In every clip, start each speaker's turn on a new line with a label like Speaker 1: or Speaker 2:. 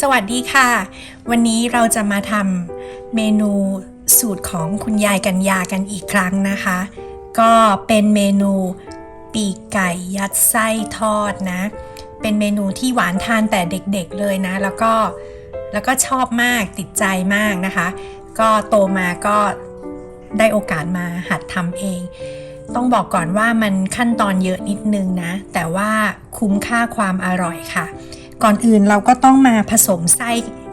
Speaker 1: สวัสดีค่ะ วันนี้เราจะมาทำเมนูสูตรของคุณยายกัญญากันอีกครั้งนะคะ ก็เป็นเมนูปีกไก่ยัดไส้ทอดนะ เป็นเมนูที่หวานทานแต่เด็กๆเลยนะ แล้วก็แล้วก็ชอบมากติดใจมากนะคะ ก็โตมาก็ได้โอกาสมาหัดทำเอง ต้องบอกก่อนว่ามันขั้นตอนเยอะนิดนึงนะ แต่ว่าคุ้มค่าความอร่อยค่ะ ก่อนอื่นเราก็ต้องมาผสมไส้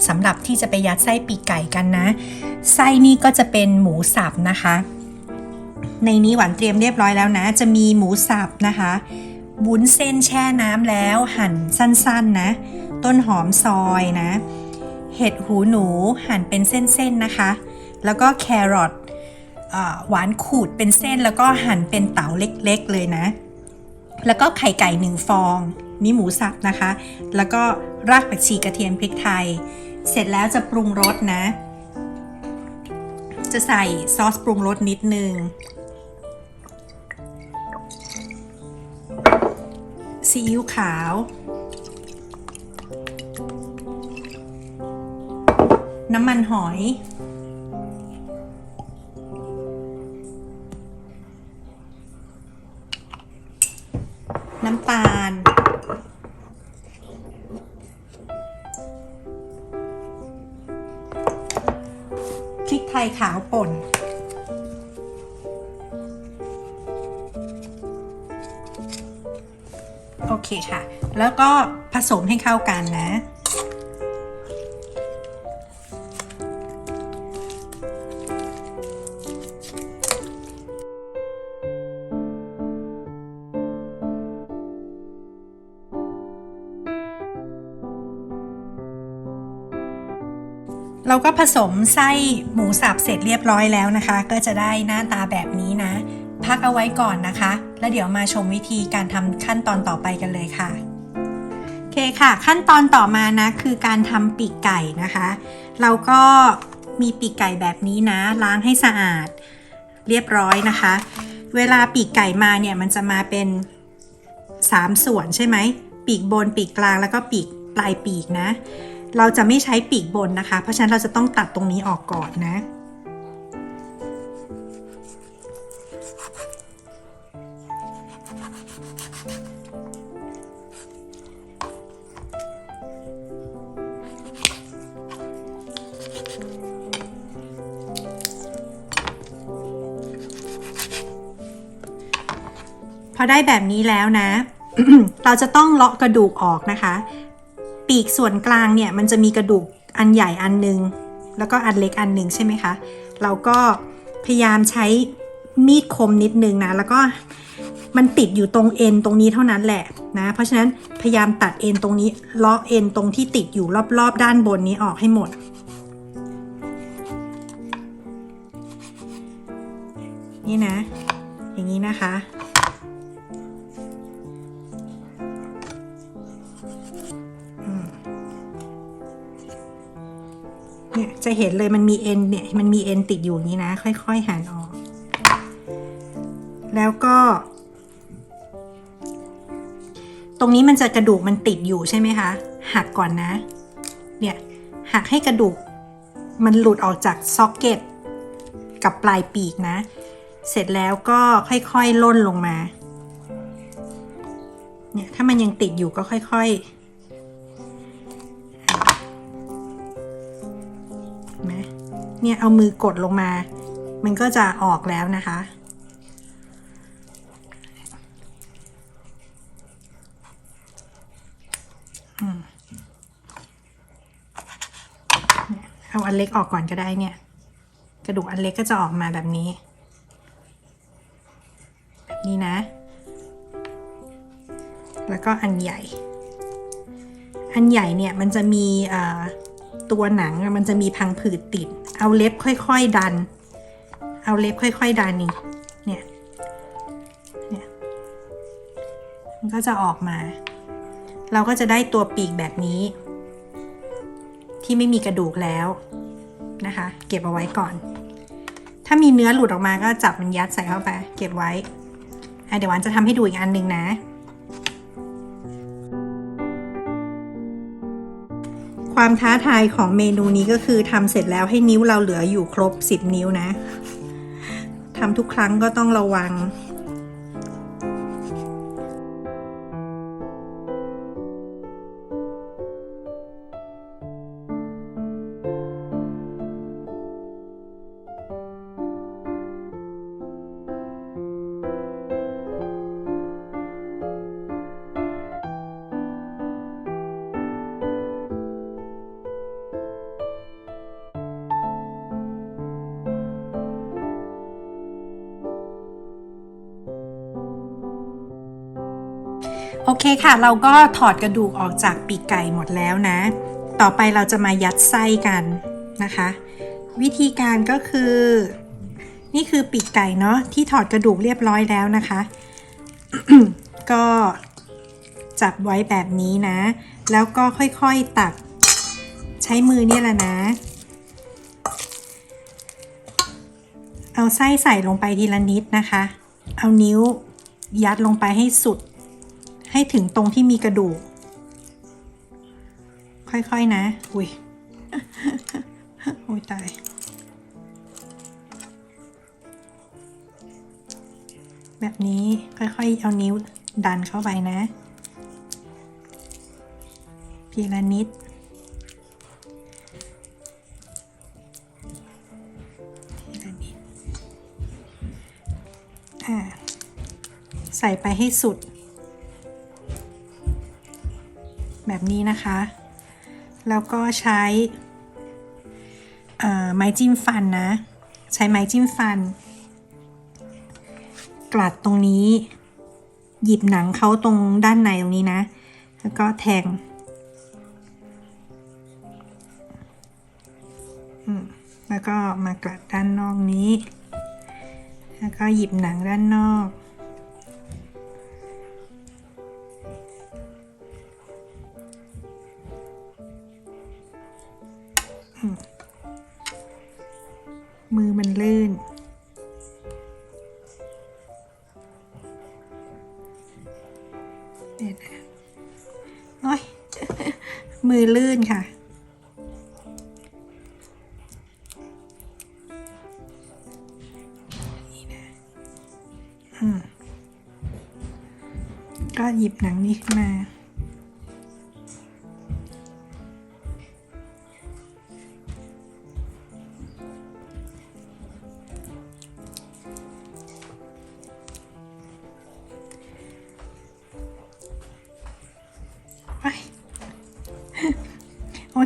Speaker 1: สำหรับที่จะไปยัดไส้ปีกไก่กันนะ ไส้นี่ก็จะเป็นหมูสับนะคะ ในนี้หวานเตรียมเรียบร้อยแล้วนะ จะมีหมูสับนะคะวุ้นเส้นแช่น้ำแล้วหั่นสั้นๆนะ ต้นหอมซอยนะ เห็ดหูหนูหั่นเป็นเส้นๆนะคะ แล้วก็แครอทหวานขูดเป็นเส้นแล้วก็หั่นเป็นเต๋าเล็กๆเลยนะ แล้วก็ไข่ไก่หนึ่งฟอง มีหมูสับนะคะ แล้วก็รากผักชีกระเทียมพริกไทย เสร็จแล้วจะปรุงรสนะ จะใส่ซอสปรุงรสนิดนึงซีอิ๊วขาว น้ำมันหอย ผสมให้เข้ากันนะ เราก็ผสมไส้หมูสับเสร็จเรียบร้อยแล้วนะคะ ก็จะได้หน้าตาแบบนี้นะพักเอาไว้ก่อนนะคะ แล้วเดี๋ยวมาชมวิธีการทำขั้นตอนต่อไปกันเลยค่ะ เคค่ะ ขั้นตอนต่อมานะคือการทำปีกไก่นะคะ เราก็มีปีกไก่แบบนี้นะ ล้างให้สะอาดเรียบร้อยนะคะ เวลาปีกไก่มาเนี่ยมันจะมาเป็น 3 ส่วนใช่ไหม ปีกบนปีกกลางแล้วก็ปีกปลายปีกนะ เราจะไม่ใช้ปีกบนนะคะ เพราะฉะนั้นเราจะต้องตัดตรงนี้ออกก่อนนะ ได้แบบนี้แล้วนะ เราจะต้องเลาะกระดูกออกนะคะ ปีกส่วนกลางเนี่ยมันจะมีกระดูกอันใหญ่อันหนึ่งแล้วก็อันเล็กอันหนึ่งใช่ไหมคะ เราก็พยายามใช้มีดคมนิดนึงนะ แล้วก็มันติดอยู่ตรงเอ็นตรงนี้เท่านั้นแหละนะ เพราะฉะนั้นพยายามตัดเอ็นตรงนี้เลาะเอ็นตรงที่ติดอยู่รอบๆ ด้านบนนี้ออกให้หมด นี่นะ อย่างนี้นะคะ เนี่ยจะเห็นเลยมันมีเอ็นเนี่ยมันมีเอ็นติดอยู่นี้นะ ค่อย ๆหันออก แล้วก็ ตรงนี้มันจะกระดูกมันติดอยู่ใช่ไหมคะหักก่อนนะ เนี่ยหักให้กระดูก มันหลุดออกจากซ็อกเก็ตกับปลายปีกนะ เสร็จแล้วก็ค่อยๆล่นลงมา เนี่ยถ้ามันยังติดอยู่ก็ค่อยๆเนไหมเนี่ยเอามือกดลงมา มันก็จะออกแล้วนะคะอืมเนี่ยเอาอันเล็กออกก่อนก็ได้เนี่ย กระดูกอันเล็กก็จะออกมาแบบนี้ แบบนี้นะ แล้วก็อันใหญ่ อันใหญ่เนี่ยมันจะมีตัวหนังมันจะมีพังผืดติด เอาเล็บค่อย ๆ ดัน เอาเล็บค่อย ๆ ดันนี่เนี่ยเนี่ยมันก็จะออกมา เราก็จะได้ตัวปีกแบบนี้ ที่ไม่มีกระดูกแล้วนะคะ เก็บเอาไว้ก่อน ถ้ามีเนื้อหลุดออกมาก็จับมันยัดใส่เข้าไป เก็บไว้เดี๋ยววันจะทำให้ดูอีกอันหนึ่งนะ ความท้าทายของเมนูนี้ก็คือทำเสร็จแล้วให้นิ้วเราเหลืออยู่ครบ 10 นิ้วนะทำทุกครั้งก็ต้องระวัง โอเคค่ะ เราก็ถอดกระดูกออกจากปีกไก่หมดแล้วนะ ต่อไปเราจะมายัดไส้กันนะคะ วิธีการก็คือ นี่คือปีกไก่เนาะที่ถอดกระดูกเรียบร้อยแล้วนะคะ ก็จับไว้แบบนี้นะ แล้วก็ค่อยๆตักใช้มือเนี่ยแหละนะ เอาไส้ใส่ลงไปทีละนิดนะคะ เอานิ้วยัดลงไปให้สุด ให้ถึงตรงที่มีกระดูก ค่อยๆนะ อุ้ยอุ้ยตาย แบบนี้ค่อยๆ เอานิ้วดันเข้าไปนะทีละนิด ทีละนิด อ่า ใส่ไปให้สุด นี้นะคะ แล้วก็ใช้ไม้จิ้มฟันนะ ใช้ไม้จิ้มฟัน กลัดตรงนี้ หยิบหนังเขาตรงด้านในตรงนี้นะ แล้วก็แทงแล้วก็มากลัดด้านนอกนี้ แล้วก็หยิบหนังด้านนอก เดี๋ยวนะโอ้ยมือลื่นค่ะ นี่นะอืมก็หยิบหนังนี้ขึ้นมา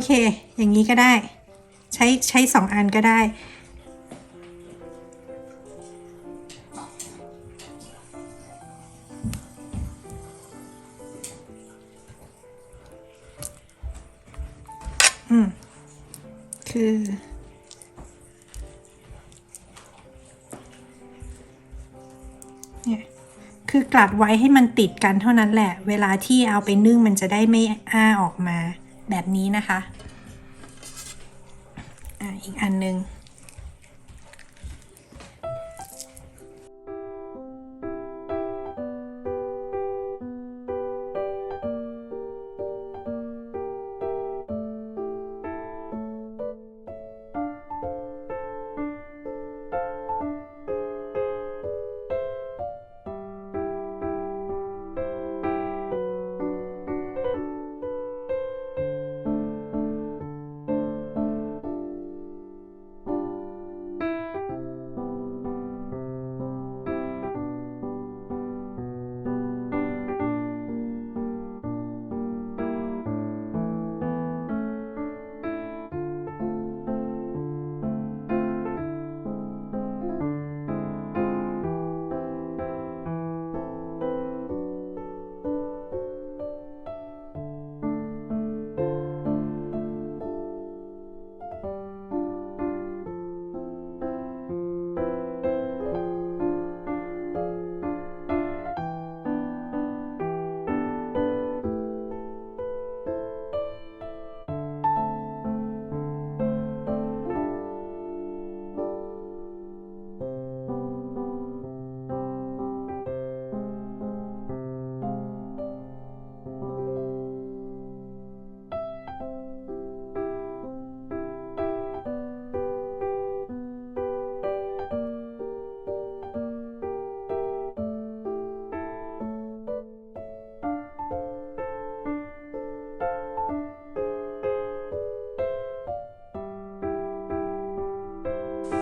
Speaker 1: เค อย่างนี้ก็ได้ ใช้ใช้สองอันก็ได้ อืม คือนี่คือกลัดไว้ให้มันติดกันเท่านั้นแหละ เวลาที่เอาไปนึ่งมันจะได้ไม่อ้าออกมา แบบนี้นะคะอ่าอีกอันหนึง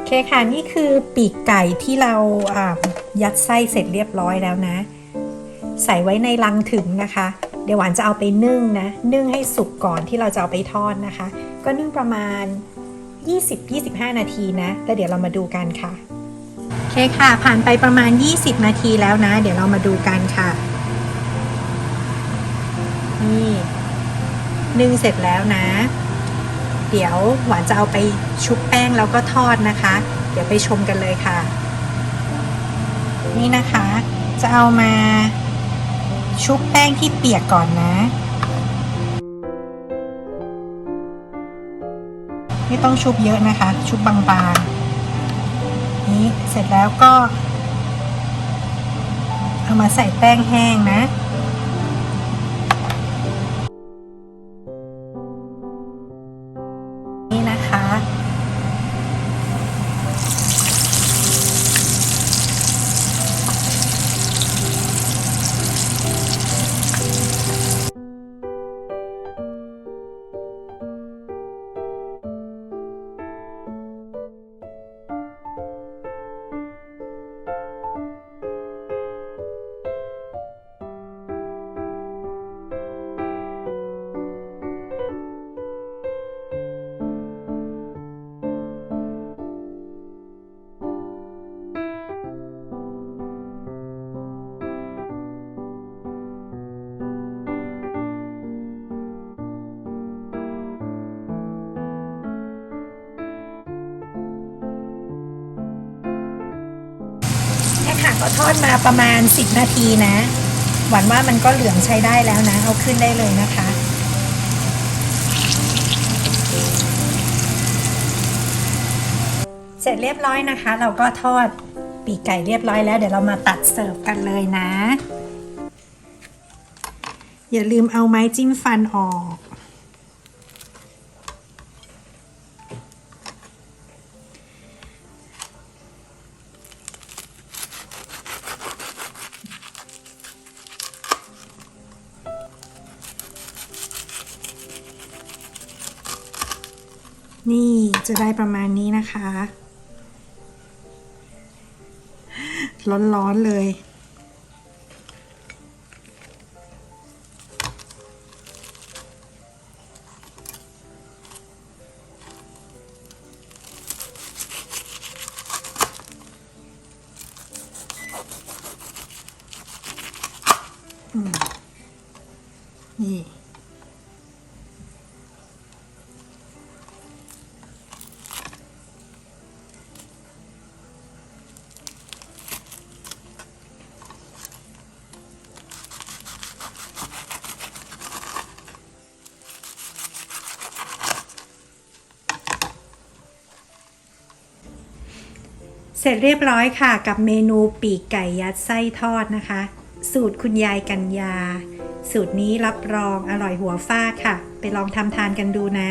Speaker 1: คค่ะ นี่คือปีกไก่ที่เราายัดไส้เสร็จเรียบร้อยแล้วนะ ใส่ไว้ในลังถึงนะคะ เดี๋ยวหวานจะเอาไปนึ่งนะ นึ่งให้สุกก่อนที่เราจะเอาไปทอดนะคะ ก็นึ่งประมาณ 20-25 นาทีนะ แล้วเดี๋ยวเรามาดูกันค่ะโอเคค่ะ ผ่านไปประมาณ 20 นาทีแล้วนะ เดี๋ยวเรามาดูกันค่ะ นี่นึ่งเสร็จแล้วนะ เดี๋ยวหวานจะเอาไปชุบแป้งแล้วก็ทอดนะคะ เดี๋ยวไปชมกันเลยค่ะ นี่นะคะ จะเอามาชุบแป้งที่เปียกก่อนนะ ไม่ต้องชุบเยอะนะคะ ชุบบางๆ นี้เสร็จแล้วก็ เอามาใส่แป้งแห้งนะ นี่ยค่ะก็ทอดมาประมาณ 10 นาทีนะ หวังว่ามันก็เหลืองใช้ได้แล้วนะ เอาขึ้นได้เลยนะคะ เสร็จเรียบร้อยนะคะ เราก็ทอดปีกไก่เรียบร้อยแล้ว เดี๋ยวเรามาตัดเสิร์ฟกันเลยนะ อย่าลืมเอาไม้จิ้มฟันออก จะได้ประมาณนี้นะคะ ร้อนๆเลย เสร็จเรียบร้อยค่ะกับเมนูปีกไก่ยัดไส้ทอดนะคะ สูตรคุณยายกัญญา สูตรนี้รับรองอร่อยหัวฟ้าค่ะ ไปลองทำทานกันดูนะ